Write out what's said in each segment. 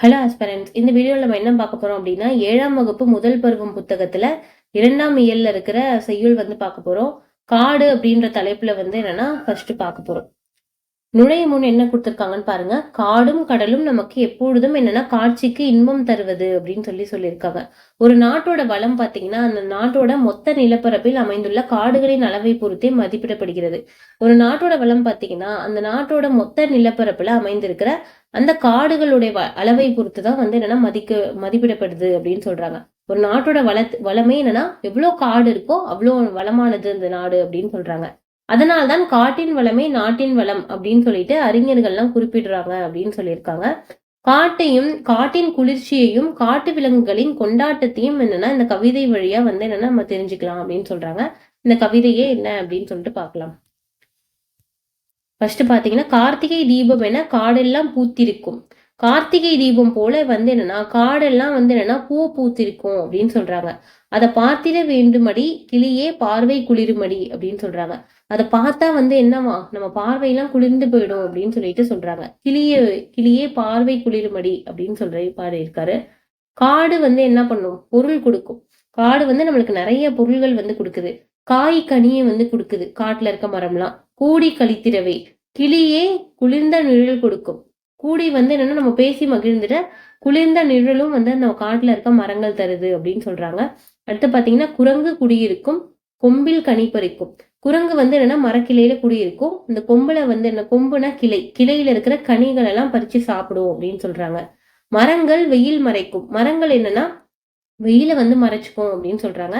Hello ஆஸ்பரன்ஸ் இந்த வீடியோவில் நம்ம என்ன பார்க்க போறோம் அப்படின்னா ஏழாம் வகுப்பு முதல் பருவம் புத்தகத்துல இரண்டாம் இயல்ல இருக்கிற செய்யுள் வந்து பார்க்க போறோம். காடு அப்படின்ற தலைப்புல வந்து என்னன்னா ஃபர்ஸ்ட் பார்க்க போறோம். நுழைய முன் என்ன கொடுத்துருக்காங்கன்னு பாருங்க. காடும் கடலும் நமக்கு எப்பொழுதும் என்னன்னா காட்சிக்கு இன்பம் தருவது அப்படின்னு சொல்லி சொல்லியிருக்காங்க. ஒரு நாட்டோட வளம் பார்த்தீங்கன்னா அந்த நாட்டோட மொத்த நிலப்பரப்பில் அமைந்துள்ள காடுகளின் அளவை பொறுத்தே மதிப்பிடப்படுகிறது. ஒரு நாட்டோட வளம் பார்த்தீங்கன்னா அந்த நாட்டோட மொத்த நிலப்பரப்புல அமைந்திருக்கிற அந்த காடுகளுடைய வ- அளவை பொறுத்து தான் வந்து என்னன்னா மதிக்க மதிப்பிடப்படுது அப்படின்னு சொல்றாங்க. ஒரு நாட்டோட வள வளமே என்னன்னா எவ்வளோ காடு இருக்கோ அவ்வளோ வளமானது அந்த நாடு அப்படின்னு சொல்றாங்க. அதனால்தான் காட்டின் வளமே நாட்டின் வளம் அப்படின்னு சொல்லிட்டு அறிஞர்கள்லாம் குறிப்பிடுறாங்க அப்படின்னு சொல்லியிருக்காங்க. காட்டையும் காட்டின் குளிர்ச்சியையும் காட்டு விலங்குகளின் கொண்டாட்டத்தையும் என்னன்னா இந்த கவிதை வழியா வந்து என்னன்னா நம்ம தெரிஞ்சுக்கலாம் அப்படின்னு சொல்றாங்க. இந்த கவிதையே என்ன அப்படின்னு சொல்லிட்டு பார்க்கலாம். ஃபர்ஸ்ட் பார்த்தீங்கன்னா கார்த்திகை தீபம் என காடெல்லாம் பூத்திருக்கும். கார்த்திகை தீபம் போல வந்து என்னன்னா காடெல்லாம் வந்து என்னன்னா பூ பூத்திருக்கும் அப்படின்னு சொல்றாங்க. அதை பார்த்திட வேண்டுமடி கிளியே பார்வை குளிருமடி அப்படின்னு சொல்றாங்க. அதை பார்த்தா வந்து என்னவா நம்ம பார்வையெல்லாம் குளிர்ந்து போயிடும் அப்படின்னு சொல்லிட்டு சொல்றாங்க. கிளியே கிளியே பார்வை குளிருமடி அப்படின்னு சொல்ற பாரு இருக்காரு. காடு வந்து என்ன பண்ணும்? பொருள் கொடுக்கும். காடு வந்து நம்மளுக்கு நிறைய பொருள்கள் வந்து கொடுக்குது. காய் கனியை வந்து கொடுக்குது. காட்டுல இருக்க மரம்லாம். கூடி கழித்திரவை கிளியே குளிர்ந்த நிழல் கொடுக்கும். கூடி வந்து என்னன்னா நம்ம பேசி மகிழ்ந்துட குளிர்ந்த நிழலும் வந்து அந்த காட்டுல இருக்க மரங்கள் தருது அப்படின்னு சொல்றாங்க. அடுத்து பாத்தீங்கன்னா குரங்கு குடியிருக்கும் கொம்பில் கனி பறிக்கும். குரங்கு வந்து என்னன்னா மரக்கிளையில குடியிருக்கும் இந்த கொம்புல வந்து என்ன கொம்புனா கிளை. கிளையில இருக்கிற கனிகள் எல்லாம் பறிச்சு சாப்பிடும் அப்படின்னு சொல்றாங்க. மரங்கள் வெயில் மறைக்கும். மரங்கள் என்னன்னா வெயில வந்து மறைச்சுக்கும் அப்படின்னு சொல்றாங்க.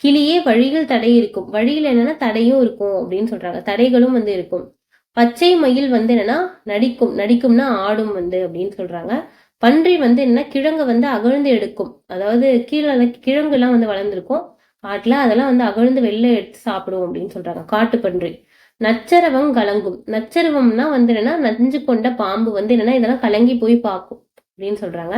கிளியே வழியில் தடை இருக்கும். வழியில் என்னன்னா தடையும் இருக்கும் அப்படின்னு சொல்றாங்க. தடைகளும் வந்து இருக்கும். பச்சை மயில் வந்து என்னன்னா நடிக்கும். நடிக்கும்னா ஆடும் வந்து அப்படின்னு சொல்றாங்க. பன்றி வந்து என்ன கிழங்கு வந்து அகழ்ந்து எடுக்கும். அதாவது கீழே கிழங்கு எல்லாம் வந்து வளர்ந்துருக்கும். காட்டுல அதெல்லாம் வந்து அகழ்ந்து வெளில எடுத்து சாப்பிடும் அப்படின்னு சொல்றாங்க. காட்டு பன்றி. நச்சரவம் கலங்கும். நச்சரவம்னா வந்து என்னன்னா நஞ்சு கொண்ட பாம்பு வந்து என்னன்னா இதெல்லாம் கலங்கி போய் பார்க்கும் அப்படின்னு சொல்றாங்க.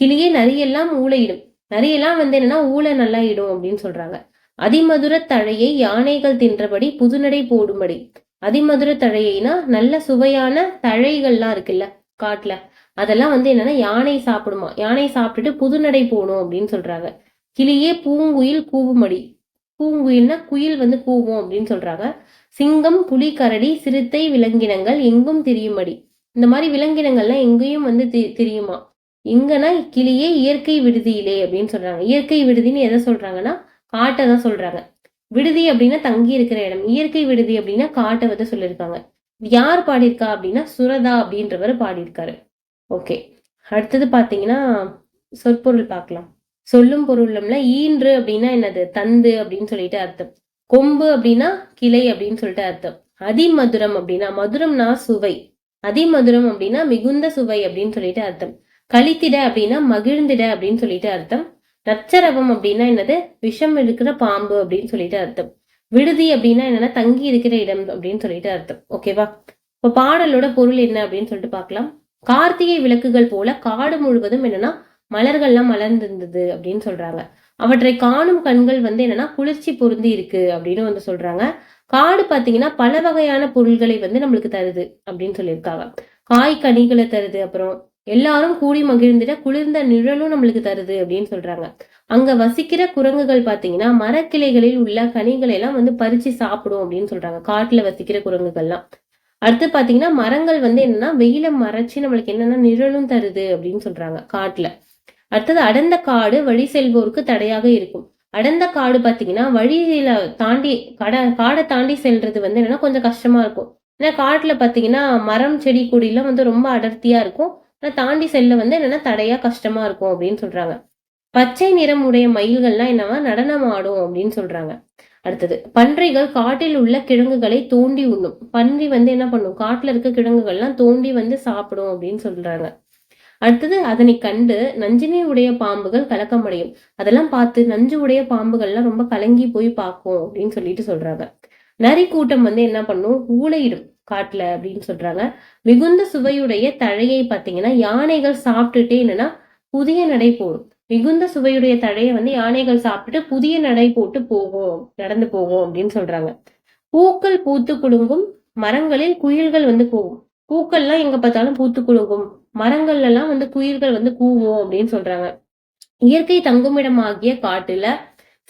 கிளியே நரியெல்லாம் ஊளையிடும் நரியெல்லாம் வந்து என்னன்னா ஊளை நல்லா இடும் அப்படின்னு சொல்றாங்க. அதிமதுர தழையை யானைகள் தின்றபடி புதுநடை போடும்படி. அதிமதுர தழையினா நல்ல சுவையான தழைகள்லாம் இருக்குல்ல காட்டுல. அதெல்லாம் வந்து என்னன்னா யானை சாப்பிடுமா யானை சாப்பிட்டுட்டு புதுநடை போடும் அப்படின்னு சொல்றாங்க. கிளியே பூங்குயில் கூவுமடி பூங்குயில்னா குயில் வந்து கூவும் அப்படின்னு சொல்றாங்க. சிங்கம் புலி கரடி சிறுத்தை விலங்கினங்கள் எங்கும் திரியும்படி. இந்த மாதிரி விலங்கினங்கள்லாம் எங்கேயும் வந்து தி- திரியுமா? எங்கன்னா கிளியே இயற்கை விடுதியிலே அப்படின்னு சொல்றாங்க. இயற்கை விடுதின்னு எதை சொல்றாங்கன்னா? காட்டை தான் சொல்றாங்க. விடுதி அப்படின்னா தங்கி இருக்கிற இடம். இயற்கை விடுதி அப்படின்னா காட்டை வந்து சொல்லியிருக்காங்க. யார் பாடியிருக்கா அப்படின்னா சுரதா அப்படின்றவர் பாடியிருக்காரு. ஓகே. அடுத்தது பாத்தீங்கன்னா சொற்பொருள் பார்க்கலாம். சொல்லும் பொருளம்ல ஈன்று அப்படின்னா என்னது? தந்து அப்படின்னு சொல்லிட்டு அர்த்தம். கொம்பு அப்படின்னா கிளை அப்படின்னு சொல்லிட்டு அர்த்தம். அதிமதுரம் அப்படின்னா மதுரம்னா சுவை. அதிமதுரம் அப்படின்னா மிகுந்த சுவை அப்படின்னு சொல்லிட்டு அர்த்தம். கழித்திட அப்படின்னா மகிழ்ந்திட அப்படின்னு சொல்லிட்டு அர்த்தம். நச்சரவம் அப்படின்னா என்னது? விஷம் இருக்கிற பாம்பு அப்படின்னு சொல்லிட்டு அர்த்தம். விடுதி அப்படின்னா என்னன்னா தங்கி இருக்கிற இடம் அப்படின்னு சொல்லிட்டு அர்த்தம். ஓகேவா இப்போ பாடலோட பொருள் என்ன அப்படின்னு சொல்லிட்டு பார்க்கலாம். கார்த்திகை விளக்குகள் போல காடு முழுவதும் என்னன்னா மலர்கள்லாம் மலர்ந்திருந்தது அப்படின்னு சொல்றாங்க. அவற்றை காணும் கண்கள் வந்து என்னன்னா குளிர்ச்சி பொருந்தி இருக்கு அப்படின்னு வந்து சொல்றாங்க. காடு பாத்தீங்கன்னா பல வகையான பொருள்களை வந்து நம்மளுக்கு தருது அப்படின்னு சொல்லியிருக்காங்க. காய் கனிகளை தருது அப்புறம் எல்லாரும் கூடி மகிழ்ந்திட குளிர்ந்த நிழலும் நம்மளுக்கு தருது அப்படின்னு சொல்றாங்க. அங்க வசிக்கிற குரங்குகள் பாத்தீங்கன்னா மரக்கிளைகளில் உள்ள கனிகளை எல்லாம் வந்து பறிச்சு சாப்பிடும் அப்படின்னு சொல்றாங்க. காட்டுல வசிக்கிற குரங்குகள்லாம். அடுத்து பாத்தீங்கன்னா மரங்கள் வந்து என்னன்னா வெயில மறைச்சு நம்மளுக்கு என்னன்னா நிழலும் தருது அப்படின்னு சொல்றாங்க காட்டுல. அடுத்தது அடர்ந்த காடு வழி செல்வோருக்கு தடையாக இருக்கும். அடர்ந்த காடு பாத்தீங்கன்னா வழியில தாண்டி கட காடை தாண்டி செல்றது வந்து என்னன்னா கொஞ்சம் கஷ்டமா இருக்கும். ஏன்னா காட்டுல பாத்தீங்கன்னா மரம் செடி கொடியெல்லாம் வந்து ரொம்ப அடர்த்தியா இருக்கும். ஆனால் தாண்டி செல்ல வந்து என்னென்னா தடையாக கஷ்டமாக இருக்கும் அப்படின்னு சொல்கிறாங்க பச்சை நிறம் உடைய மயில்கள்லாம் என்னவா? நடனம் ஆடும் அப்படின்னு சொல்கிறாங்க அடுத்தது பன்றிகள் காட்டில் உள்ள கிழங்குகளை தோண்டி உண்ணும். பன்றி வந்து என்ன பண்ணும்? காட்டில் இருக்க கிழங்குகள்லாம் தோண்டி வந்து சாப்பிடும் அப்படின்னு சொல்கிறாங்க அடுத்தது அதனை கண்டு நஞ்சினை உடைய பாம்புகள் கலக்கமடையும். அதெல்லாம் பார்த்து நஞ்சு உடைய பாம்புகள்லாம் ரொம்ப கலங்கி போய் பார்க்கும் அப்படின்னு சொல்லிட்டு சொல்றாங்க. நரி கூட்டம் வந்து என்ன பண்ணும்? ஊழையிடும் காட்டுல அப்படின்னு சொல்றாங்க. மிகுந்த சுவையுடைய தழையை பார்த்தீங்கன்னா யானைகள் சாப்பிட்டுட்டே என்னன்னா புதிய நடை போடும். மிகுந்த சுவையுடைய தழையை வந்து யானைகள் சாப்பிட்டுட்டு புதிய நடை போட்டு போகும் நடந்து போகும் அப்படின்னு சொல்றாங்க. பூக்கள் பூத்து குலுங்கும் மரங்களில் குயில்கள் வந்து போகும். பூக்கள்லாம் எங்க பார்த்தாலும் பூத்து குலுங்கும். மரங்கள்ல எல்லாம் வந்து குயில்கள் வந்து கூவும் அப்படின்னு சொல்றாங்க. இயற்கை தங்குமிடமாகிய காட்டுல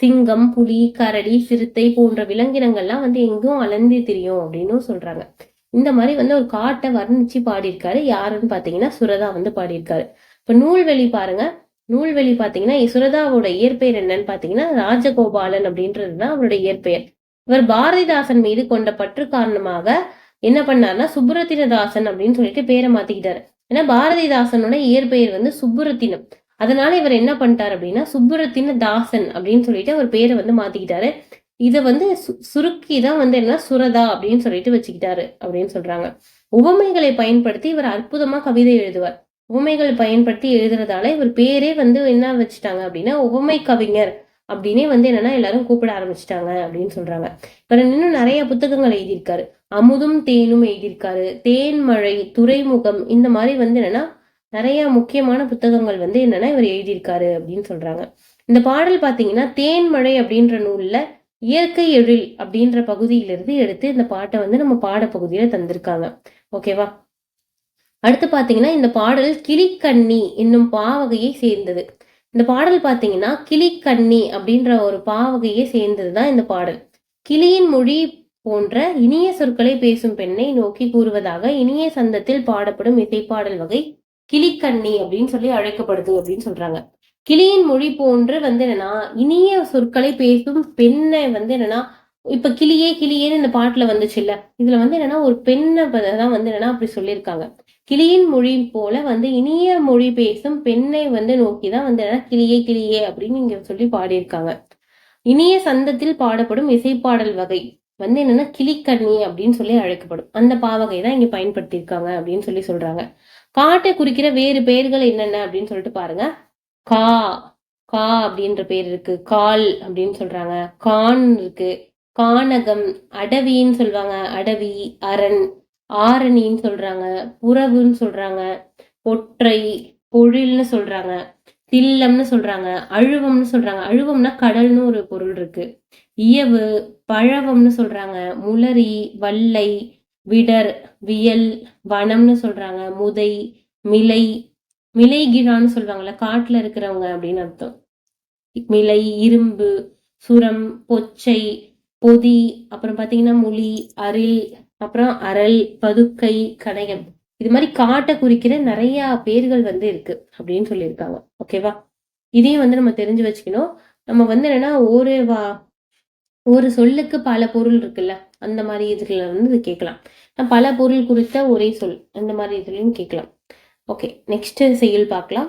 சிங்கம் புலி கரடி சிறுத்தை போன்ற விலங்கினங்கள்லாம் வந்து எங்கும் அலந்தி திரியும் அப்படின்னு சொல்றாங்க. இந்த மாதிரி வந்து ஒரு காட்டை வர்ணிச்சு பாடியிருக்காரு. யாருன்னு பாத்தீங்கன்னா சுரதா வந்து பாடியிருக்காரு. இப்ப நூல்வெளி பாருங்க. நூல்வெளி பாத்தீங்கன்னா சுரதாவோட இயற்பெயர் என்னன்னு பாத்தீங்கன்னா ராஜகோபாலன் அப்படின்றதுதான் அவருடைய இயற்பெயர். இவர் பாரதிதாசன் மீது கொண்ட பற்று காரணமாக என்ன பண்ணார்னா சுப்புரத்தினதாசன் அப்படின்னு சொல்லிட்டு பேரை மாத்திக்கிட்டாரு. ஏன்னா பாரதிதாசனோட இயற்பெயர் வந்து சுப்புரத்தினம். அதனால இவர் என்ன பண்ணிட்டார் அப்படின்னா சுப்புரத்தின தாசன் அப்படின்னு சொல்லிட்டு அவர் பேரை வந்து மாத்திக்கிட்டாரு. இதை வந்து சுருக்கி தான் வந்து என்ன சுரதா அப்படின்னு சொல்லிட்டு வச்சுக்கிட்டாரு அப்படின்னு சொல்றாங்க. உவமைகளை பயன்படுத்தி இவர் அற்புதமா கவிதை எழுதுவார். உவமைகள் பயன்படுத்தி எழுதுறதால இவர் பேரே வந்து என்ன வச்சுட்டாங்க அப்படின்னா உவமை கவிஞர் அப்படின்னே வந்து என்னன்னா எல்லாரும் கூப்பிட ஆரம்பிச்சிட்டாங்க அப்படின்னு சொல்றாங்க. இவர் இன்னும் நிறைய புத்தகங்கள் எழுதியிருக்காரு. அமுதும் தேனும் எழுதியிருக்காரு. தேன் மழை துறைமுகம் இந்த மாதிரி வந்து என்னன்னா நிறைய முக்கியமான புத்தகங்கள் வந்து என்னன்னா இவர் எழுதியிருக்காரு அப்படின்னு சொல்றாங்க. இந்த பாடல் பாத்தீங்கன்னா தேன்மழை அப்படின்ற நூல்ல இயற்கை எழில் அப்படின்ற பகுதியிலிருந்து எடுத்து இந்த பாட்டை வந்து நம்ம பாட பகுதியில தந்திருக்காங்க. ஓகேவா அடுத்து பாத்தீங்கன்னா இந்த பாடல் கிளிக்கண்ணி என்னும் பாவகையை சேர்ந்தது. இந்த பாடல் பாத்தீங்கன்னா கிளிக்கண்ணி அப்படின்ற ஒரு பாவகையை சேர்ந்தது தான் இந்த பாடல். கிளியின் மொழி போன்ற இனிய சொற்களை பேசும் பெண்ணை நோக்கி கூறுவதாக இனிய சந்தத்தில் பாடப்படும் இசைப்பாடல் வகை கிளிக்கண்ணி அப்படின்னு சொல்லி அழைக்கப்படுது அப்படின்னு சொல்றாங்க. கிளியின் மொழி போன்று வந்து என்னன்னா இனிய சொற்களை பேசும் பெண்ணை வந்து என்னன்னா இப்ப கிளியே கிளியேன்னு இந்த பாட்டுல வந்துச்சு இல்ல. இதுல வந்து என்னன்னா ஒரு பெண்ணை தான் வந்து என்னன்னா அப்படி சொல்லியிருக்காங்க. கிளியின் மொழி போல வந்து இனிய மொழி பேசும் பெண்ணை வந்து நோக்கிதான் வந்து என்னன்னா கிளியே கிளியே அப்படின்னு இங்க சொல்லி பாடியிருக்காங்க. இனிய சந்தத்தில் பாடப்படும் இசைப்பாடல் வகை வந்து என்னன்னா கிளிக்கண்ணி அப்படின்னு சொல்லி அழைக்கப்படும். அந்த பாவகை தான் இங்க பயன்படுத்தியிருக்காங்க அப்படின்னு சொல்லி சொல்றாங்க. காட்டை குறிக்கிற வேறு பெயர்கள் என்னென்ன அப்படின்னு சொல்லிட்டு பாருங்க. கா கா அப்படின்ற பேர் இருக்கு. கால் அப்படின்னு சொல்றாங்க. கான் இருக்கு. கானகம் அடவின்னு சொல்லுவாங்க அடவி அரண் ஆரணின்னு சொல்றாங்க. புறவுன்னு சொல்றாங்க. ஒற்றை பொழில்னு சொல்றாங்க. தில்லம்னு சொல்றாங்க. அழுவம்னு சொல்றாங்க. அழுவம்னா கடல்னு ஒரு பொருள் இருக்கு. இயவு பழவம்னு சொல்றாங்க. முளரி வல்லை விடர் வியல் வனம்னு சொல்றாங்க. முதை மிலை மிலைகிழான்னு சொல்லுவாங்கல்ல காட்டுல இருக்கிறவங்க அப்படின்னு அர்த்தம். மிலை இரும்பு சுரம் பொச்சை பொதி அப்புறம் பாத்தீங்கன்னா மொழி அரில் அப்புறம் அரல் பதுக்கை கணையம். இது மாதிரி காட்டை குறிக்கிற நிறைய பேர்கள் வந்து இருக்கு அப்படின்னு சொல்லியிருக்காங்க. ஓகேவா இதையும் வந்து நம்ம தெரிஞ்சு வச்சுக்கணும். நம்ம வந்து என்னன்னா ஒரு வா ஒரு சொல்லுக்கு பல பொருள் இருக்குல்ல. அந்த மாதிரி இதுல வந்து இது கேட்கலாம். பல பொருள் குறித்த ஒரே சொல் அந்த மாதிரி இதுலையும் கேட்கலாம். ஓகே நெக்ஸ்ட் செய்யுள் பார்க்கலாம்.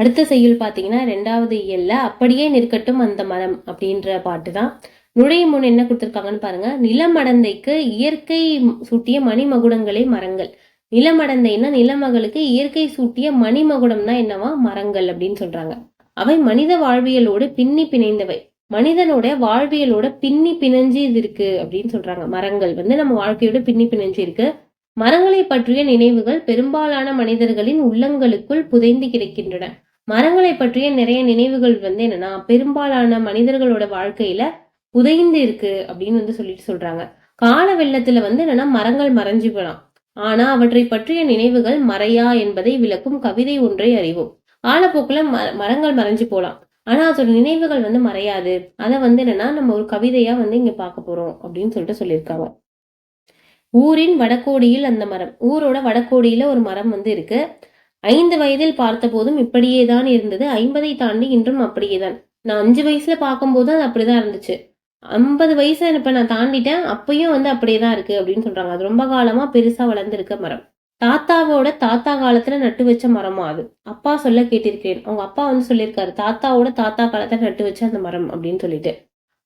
அடுத்த செய்யுள் பார்த்தீங்கன்னா ரெண்டாவது இயல்ல அப்படியே நிற்கட்டும் அந்த மரம் அப்படின்ற பாட்டு தான். நுழையும் முன் என்ன கொடுத்துருக்காங்கன்னு பாருங்க. நிலமடந்தைக்கு இயற்கை சூட்டிய மணிமகுடங்களே மரங்கள். நிலமடந்தைன்னா நிலமகளுக்கு இயற்கை சூட்டிய மணிமகுடம் தான் என்னவா? மரங்கள் அப்படின்னு சொல்றாங்க. அவை மனித வாழ்வியலோடு பின்னி பிணைந்தவை. மனிதனோட வாழ்வியலோட பின்னி பிணைஞ்சு இது இருக்கு அப்படின்னு சொல்றாங்க. மரங்கள் வந்து நம்ம வாழ்க்கையோட பின்னி பிணைஞ்சு இருக்கு. மரங்களை பற்றிய நினைவுகள் பெரும்பாலான மனிதர்களின் உள்ளங்களுக்குள் புதைந்து கிடைக்கின்றன. மரங்களை பற்றிய நிறைய நினைவுகள் வந்து என்னன்னா பெரும்பாலான மனிதர்களோட வாழ்க்கையில புதைந்து இருக்கு அப்படின்னு வந்து சொல்லிட்டு சொல்றாங்க. கால வெள்ளத்துல வந்து என்னன்னா மரங்கள் மறைஞ்சு போலாம். ஆனா அவற்றை பற்றிய நினைவுகள் மறையா என்பதை விளக்கும் கவிதை ஒன்றை அறிவோம். காலப்போக்குல மரங்கள் மறைஞ்சு போலாம். ஆனால் அதோட நினைவுகள் வந்து மறையாது. அதை வந்து என்னன்னா நம்ம ஒரு கவிதையா வந்து இங்க பார்க்க போறோம் அப்படின்னு சொல்லிட்டு சொல்லியிருக்காங்க. ஊரின் வடக்கோடியில் அந்த மரம் ஊரோட வடக்கோடியில ஒரு மரம் வந்து இருக்கு. ஐந்து வயதில் பார்த்த போதும் இப்படியே தான் இருந்தது. ஐம்பதை தாண்டி இன்றும் அப்படியே தான் நான் அஞ்சு வயசுல பார்க்கும்போது அது அப்படிதான் இருந்துச்சு. ஐம்பது வயசு இப்ப நான் தாண்டிட்டேன். அப்பயும் வந்து அப்படியே தான் இருக்கு அப்படின்னு சொல்றாங்க. அது ரொம்ப காலமா பெருசா வளர்ந்துருக்க மரம். தாத்தாவோட தாத்தா காலத்துல நட்டு வச்ச மரமா அது? அப்பா சொல்ல கேட்டிருக்கிறேன் அவங்க அப்பா வந்து சொல்லியிருக்காரு தாத்தாவோட தாத்தா காலத்துல நட்டு வச்ச அந்த மரம் அப்படின்னு சொல்லிட்டு.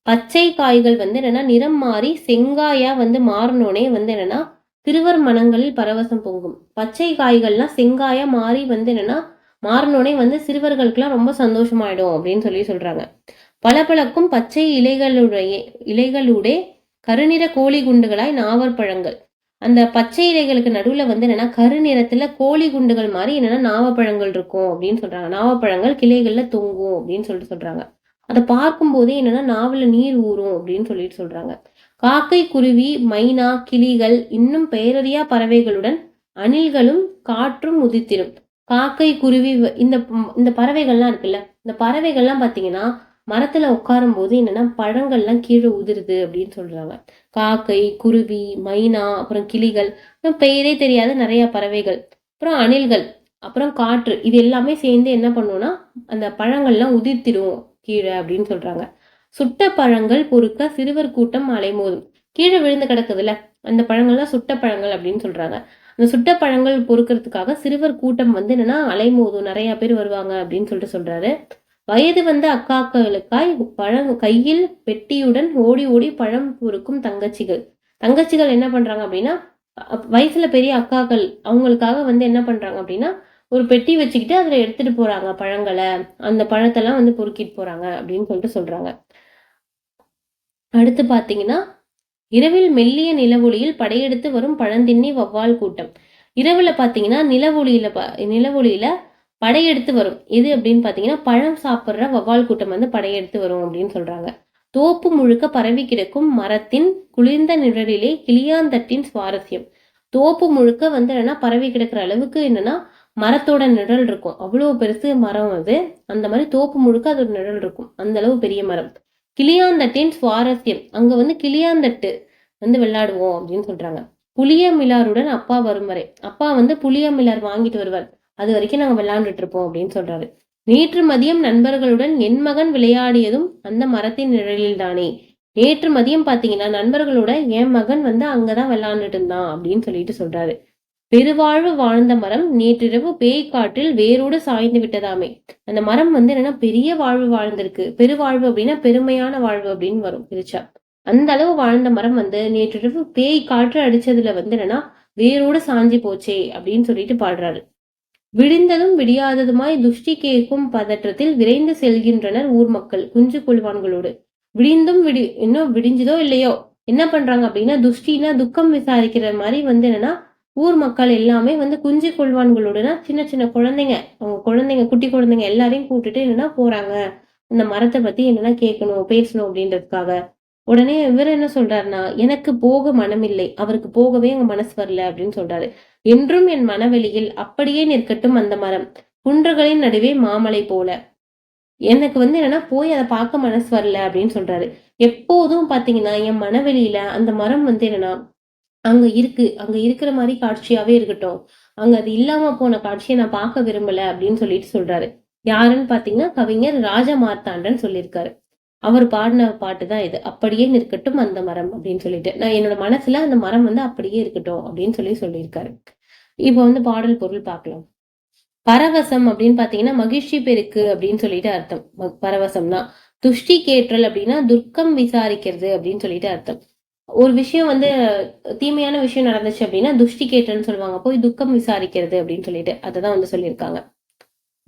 பச்சை காய்கள் வந்து என்னன்னா நிறம் மாறி செங்காயா வந்து மாறினோடனே வந்து என்னன்னா திருவர் மனங்களில் பரவசம் பொங்கும். பச்சை காய்கள்லாம் செங்காயா மாறி வந்து என்னன்னா மாறினோடனே வந்து சிறுவர்களுக்கெல்லாம் ரொம்ப சந்தோஷமாயிடும் அப்படின்னு சொல்லி சொல்றாங்க. பளபளக்கும் பச்சை இலைகளுடைய இலைகளுடைய கருநிற கோழி குண்டுகளாய் நாவற்பழங்கள். அந்த பச்சை இலைகளுக்கு நடுவில் வந்து என்னென்னா கரு நிறத்தில் கோழி குண்டுகள் மாதிரி என்னென்னா நாவப்பழங்கள் இருக்கும் அப்படின்னு சொல்றாங்க. நாவப்பழங்கள் கிளைகளில் தொங்கும் அப்படின்னு சொல்லிட்டு சொல்றாங்க. அதை பார்க்கும் போதே என்னன்னா நாவல நீர் ஊறும் அப்படின்னு சொல்லிட்டு சொல்றாங்க. காக்கை குருவி மைனா கிளிகள் இன்னும் பெயரறியா பறவைகளுடன் அணில்களும் காற்றும் உதித்திரும் காக்கை குருவி இந்த இந்த பறவைகள்லாம் இருக்குல்ல இந்த பறவைகள்லாம் பார்த்தீங்கன்னா மரத்தில் உட்காரும் போது என்னென்னா பழங்கள்லாம் கீழே உதிருது அப்படின்னு சொல்கிறாங்க காக்கை குருவி மைனா அப்புறம் கிளிகள் அப்புறம் பெயரே தெரியாத நிறைய பறவைகள் அப்புறம் அணில்கள் அப்புறம் காற்று இது எல்லாமே சேர்ந்து என்ன பண்ணுன்னா அந்த பழங்கள்லாம் உதிர்த்திடும் கீழே அப்படின்னு சொல்கிறாங்க சுட்ட பழங்கள் பொறுக்க சிறுவர் கூட்டம் அலைமோதும். கீழே விழுந்து கிடக்குதுல அந்த பழங்கள்லாம் சுட்ட பழங்கள் அப்படின்னு சொல்கிறாங்க அந்த சுட்ட பழங்கள் பொறுக்கிறதுக்காக சிறுவர் கூட்டம் வந்து என்னென்னா அலைமோதும். நிறையா பேர் வருவாங்க அப்படின்னு சொல்லிட்டு சொல்கிறாரு வயது வந்த அக்காக்களுக்காய் பழம் கையில் பெட்டியுடன் ஓடி ஓடி பழம் பொறுக்கும் தங்கச்சிகள். தங்கச்சிகள் என்ன பண்றாங்க அப்படின்னா வயசில் வயசுல பெரிய அக்காக்கள் அவங்களுக்காக வந்து என்ன பண்றாங்க அப்படின்னா ஒரு பெட்டி வச்சுக்கிட்டு அதில் எடுத்துட்டு போறாங்க பழங்களை. அந்த பழத்தெல்லாம் வந்து பொறுக்கிட்டு போறாங்க அப்படின்னு சொல்லிட்டு சொல்றாங்க. அடுத்து பார்த்தீங்கன்னா இரவில் மெல்லிய நிலவொளியில் படையெடுத்து வரும் பழந்தின்னி வவ்வால் கூட்டம். இரவில் பார்த்தீங்கன்னா நிலவொளியில் ப- நிலவொளியில் படையெடுத்து வரும். எது அப்படின்னு பார்த்தீங்கன்னா பழம் சாப்பிட்ற வவ்வால் கூட்டம் வந்து படையெடுத்து வரும் அப்படின்னு சொல்றாங்க. தோப்பு முழுக்க பரவி கிடக்கும் மரத்தின் குளிர்ந்த நிழலிலே கிளியாந்தட்டின் சுவாரஸ்யம். தோப்பு முழுக்க வந்து என்னன்னா பரவி கிடக்கிற அளவுக்கு என்னன்னா மரத்தோட நிழல் இருக்கும். அவ்வளோ பெருசு மரம் அது. அந்த மாதிரி தோப்பு முழுக்க அதோட நிழல் இருக்கும். அந்த அளவு பெரிய மரம். கிளியாந்தட்டின் சுவாரஸ்யம். அங்க வந்து கிளியாந்தட்டு வந்து விளையாடுவோம் அப்படின்னு சொல்றாங்க. புளிய மிலாருடன் அப்பா வரும் வரை. அப்பா வந்து புளிய மிலார் வாங்கிட்டு வருவார். அது வரைக்கும் நாங்க விளையாண்டுட்டு இருப்போம் அப்படின்னு சொல்றாரு. நேற்று மதியம் நண்பர்களுடன் என் மகன் விளையாடியதும் அந்த மரத்தின் நிழலில் தானே நேற்று மதியம் பாத்தீங்கன்னா நண்பர்களோட என் மகன் வந்து அங்கதான் விளையாண்டுட்டு இருந்தான் அப்படின்னு சொல்லிட்டு சொல்றாரு. பெருவாழ்வு வாழ்ந்த மரம் நேற்றிரவு பேய் காற்றில் வேரோடு சாய்ந்து விட்டதாமே. அந்த மரம் வந்து என்னன்னா பெரிய வாழ்வு வாழ்ந்திருக்கு. பெருவாழ்வு அப்படின்னா பெருமையான வாழ்வு அப்படின்னு வரும் பிரிச்சா. அந்த அளவு வாழ்ந்த மரம் வந்து நேற்றிரவு பேய் காற்று அடிச்சதுல வந்து என்னன்னா வேரோடு சாஞ்சி போச்சே அப்படின்னு சொல்லிட்டு பாடுறாரு. விடிந்ததும் விடியாததுமாய் துஷ்டி கேட்கும் பதற்றத்தில் விரைந்து செல்கின்றனர் ஊர் மக்கள் குஞ்சு கொள்வான்களோடு. விடிந்தும் விடி இன்னும் விடிஞ்சதோ இல்லையோ? என்ன பண்றாங்க அப்படின்னா துஷ்டினா துக்கம் விசாரிக்கிற மாதிரி வந்து என்னன்னா ஊர் மக்கள் எல்லாமே வந்து குஞ்சு கொள்வான்களோடனா சின்ன சின்ன குழந்தைங்க அவங்க குழந்தைங்க குட்டி குழந்தைங்க எல்லாரையும் கூப்பிட்டுட்டு என்னன்னா போறாங்க. அந்த மரத்தை பத்தி என்னன்னா கேட்கணும் பேசணும் அப்படின்றதுக்காக. உடனே இவர் என்ன சொல்றாருன்னா எனக்கு போக மனமில்லை அவருக்கு போகவே அங்க மனசு வரல அப்படின்னு சொல்றாரு. என்றும் என் மனவெளியில் அப்படியே நிற்கட்டும் அந்த மரம். குன்றுகளின் நடுவே மாமலை போல. எனக்கு வந்து என்னன்னா போய் அதை பார்க்க மனசு வரல அப்படின்னு சொல்றாரு. எப்போதும் பாத்தீங்கன்னா என் மனவெளியில அந்த மரம் வந்து என்னன்னா அங்க இருக்கு. அங்க இருக்கிற மாதிரி காட்சியாவே இருக்கட்டும். அங்க அது இல்லாம போன காட்சியை நான் பார்க்க விரும்பல அப்படின்னு சொல்லிட்டு சொல்றாரு. யாருன்னு பாத்தீங்கன்னா கவிஞர் ராஜ மார்த்தாண்டன் சொல்லியிருக்காரு. அவர் பாடின பாட்டு தான் இது. அப்படியே நிற்கட்டும் அந்த மரம் அப்படின்னு சொல்லிட்டு. நான் என்னோட மனசுல அந்த மரம் வந்து அப்படியே இருக்கட்டும் அப்படின்னு சொல்லி சொல்லியிருக்காரு. இப்போ வந்து பாடல் பொருள் பார்க்கலாம். பரவசம் அப்படின்னு பாத்தீங்கன்னா மகிழ்ச்சி பெருக்கு அப்படின்னு சொல்லிட்டு அர்த்தம். பரவசம்னா துஷ்டி கேற்றல் அப்படின்னா துர்க்கம் விசாரிக்கிறது அப்படின்னு சொல்லிட்டு அர்த்தம். ஒரு விஷயம் வந்து தீமையான விஷயம் நடந்துச்சு அப்படின்னா துஷ்டி கேட்டன்னு சொல்லுவாங்க. போய் துக்கம் விசாரிக்கிறது அப்படின்னு சொல்லிட்டு. அததான் வந்து சொல்லியிருக்காங்க.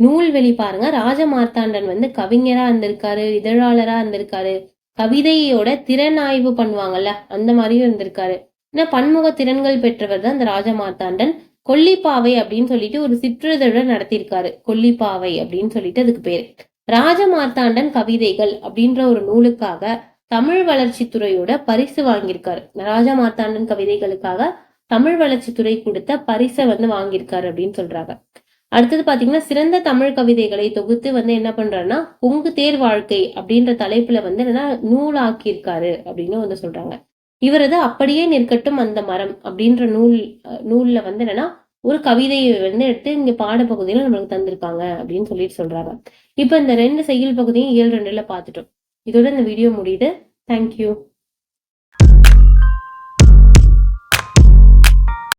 நூல்வெளி பாருங்க. ராஜ மார்த்தாண்டன் வந்து கவிஞரா இருந்திருக்காரு இதழாளரா இருந்திருக்காரு. கவிதையோட திறன் ஆய்வு பண்ணுவாங்கல்ல அந்த மாதிரியும் இருந்திருக்காரு. ஏன்னா பன்முக திறன்கள் பெற்றவர் தான் இந்த ராஜ மார்த்தாண்டன் கொல்லிப்பாவை அப்படின்னு சொல்லிட்டு ஒரு சிற்றிதழ நடத்தியிருக்காரு. கொல்லிப்பாவை அப்படின்னு சொல்லிட்டு அதுக்கு பேரு. ராஜ மார்த்தாண்டன் கவிதைகள் அப்படின்ற ஒரு நூலுக்காக தமிழ் வளர்ச்சித்துறையோட பரிசு வாங்கியிருக்காரு. ராஜா மார்த்தாண்டன் கவிதைகளுக்காக தமிழ் வளர்ச்சித்துறை கொடுத்த பரிசை வந்து வாங்கியிருக்காரு அப்படின்னு சொல்றாங்க. அடுத்தது பாத்தீங்கன்னா சிறந்த தமிழ் கவிதைகளை தொகுத்து வந்து என்ன பண்றாருன்னா பொங்கு தேர் வாழ்க்கை அப்படின்ற தலைப்புல வந்து என்னன்னா நூலாக்கியிருக்காரு அப்படின்னு வந்து சொல்றாங்க. இவரது அப்படியே நிற்கட்டும் அந்த மரம் அப்படின்ற நூல் நூல்ல வந்து என்னன்னா ஒரு கவிதையை வந்து எடுத்து இங்க பாடப்பகுதியில நம்மளுக்கு தந்திருக்காங்க அப்படின்னு சொல்லிட்டு சொல்றாங்க. இப்ப இந்த ரெண்டு செய்யுள் பகுதியும் ஏழு ரெண்டுல பாத்துட்டோம். இதோட இந்த வீடியோ முடியுது. தேங்க்யூ